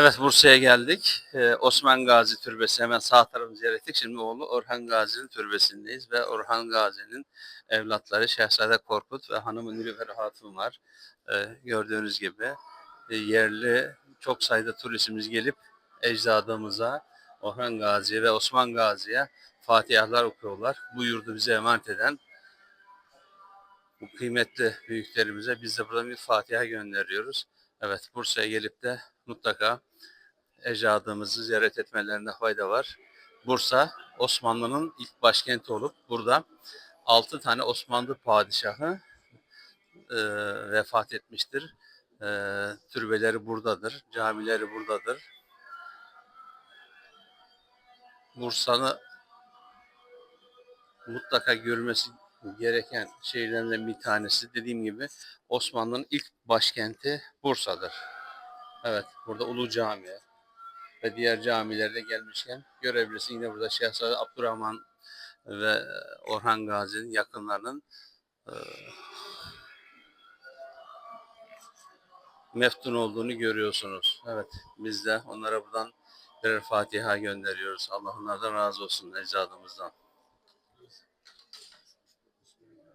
Evet Bursa'ya geldik. Ee, Osman Gazi Türbesi hemen sağ tarafımızı ziyaret ettik. Şimdi oğlu Orhan Gazi'nin türbesindeyiz ve Orhan Gazi'nin evlatları Şehzade Korkut ve hanımı Nilüfer Hatun var. Ee, gördüğünüz gibi e, yerli çok sayıda turistimiz gelip ecdadımıza Orhan Gazi'ye ve Osman Gazi'ye fatihler okuyorlar. Bu yurdu bize emanet eden bu kıymetli büyüklerimize biz de buradan bir Fatiha gönderiyoruz. Evet Bursa'ya gelip de mutlaka ecdadımızı ziyaret etmelerinde fayda var. Bursa Osmanlı'nın ilk başkenti olup burada 6 tane Osmanlı padişahı e, vefat etmiştir. E, türbeleri buradadır, camileri buradadır. Bursa'nı mutlaka görmesi gereken şeylerden bir tanesi dediğim gibi Osmanlı'nın ilk başkenti Bursa'dır. Evet, burada Ulu Cami ve diğer camilerde gelmişken görebilirsin. Yine burada Şehzade Abdurrahman ve Orhan Gazi'nin yakınlarının e, meftun olduğunu görüyorsunuz. Evet, biz de onlara buradan birer Fatiha gönderiyoruz. Allah onlardan razı olsun ecdadımızdan.